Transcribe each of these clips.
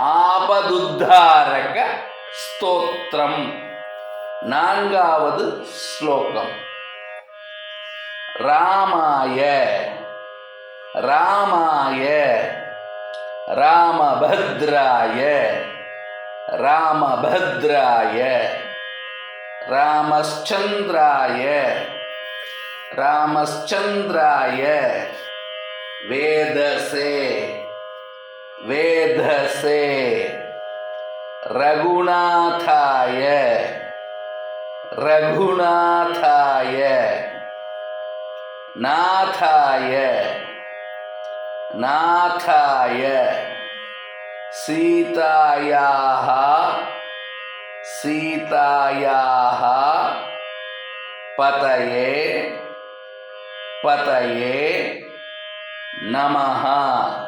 ஆபதுத்தாரக ஸ்தோத்திரம். நான்காவது ஸ்லோகம். ராமாய ராமாய ராமபத்ராய ராமபத்ராய ராமச்சந்திராய ராமச்சந்திராய வேதசே. वेधसे रघुनाथाय रघुनाथाय नाथाय नाथाय सीतायाः सीतायाः पतये पतये नमः।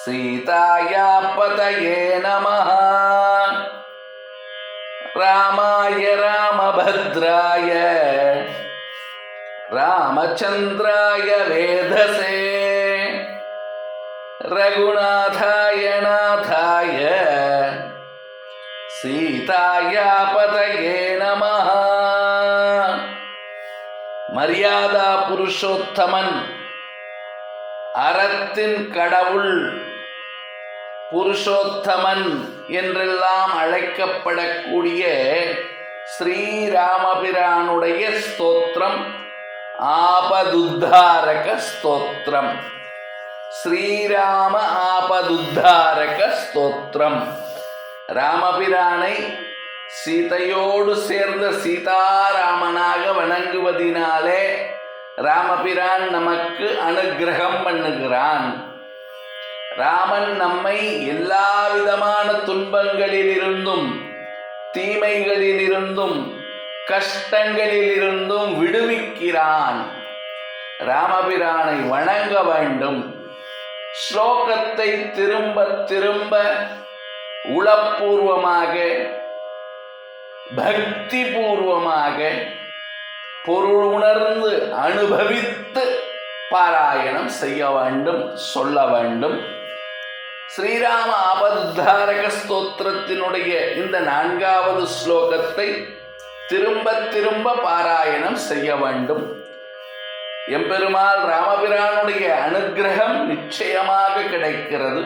सीताया पतये नमः। रामाय रामभद्राय रामचन्द्राय वेधसे रघुनाथाय नाथाय सीताया पतये नमः। मर्यादा पुरुषोत्तमन् அறத்தின் கடவுள் புருஷோத்தமன் என்றெல்லாம் அழைக்கப்படக்கூடிய ஸ்ரீராமபிரானுடைய ஸ்தோத்திரம் ஆபதுத்தாரக ஸ்தோத்திரம். ஸ்ரீராம ஆபதுத்தாரக ஸ்தோத்திரம். ராமபிரானை சீதையோடு சேர்ந்த சீதாராமனாக வணங்குவதினாலே ராமபிரான் நமக்கு அனுக்கிரகம் பண்ணுகிறான். ராமன் நம்மை எல்லா விதமான துன்பங்களிலிருந்தும் தீமைகளிலிருந்தும் கஷ்டங்களிலிருந்தும் விடுவிக்கிறான். ராமபிரானை வணங்க வேண்டும். ஸ்லோகத்தை திரும்ப திரும்ப உளப்பூர்வமாக பக்தி பூர்வமாக பொருள் உணர்ந்து அனுபவித்து பாராயணம் செய்ய வேண்டும் சொல்ல வேண்டும். ஸ்ரீராம ஆபத்தாரக ஸ்தோத்திரத்தினுடைய இந்த நான்காவது ஸ்லோகத்தை திரும்ப திரும்ப பாராயணம் செய்ய வேண்டும். எம்பெருமாள் ராமபிரானுடைய அனுக்கிரகம் நிச்சயமாக கிடைக்கிறது.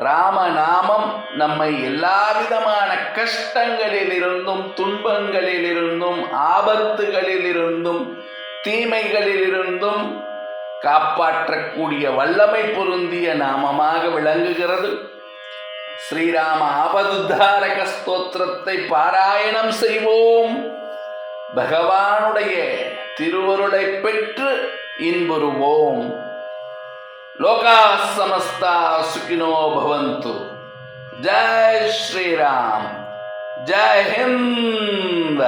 ராமநாமம் நம்மை எல்லா விதமான கஷ்டங்களிலிருந்தும் துன்பங்களிலிருந்தும் ஆபத்துகளிலிருந்தும் தீமைகளிலிருந்தும் காப்பாற்றக்கூடிய வல்லமை பொருந்திய நாமமாக விளங்குகிறது. ஸ்ரீராம ஆபதுத்தாரக ஸ்தோத்திரத்தை பாராயணம் செய்வோம். பகவானுடைய திருவருளை பெற்று இன்புறுவோம். लोका समस्ता सुखिनो भवंतु जय श्री राम जय हिंद।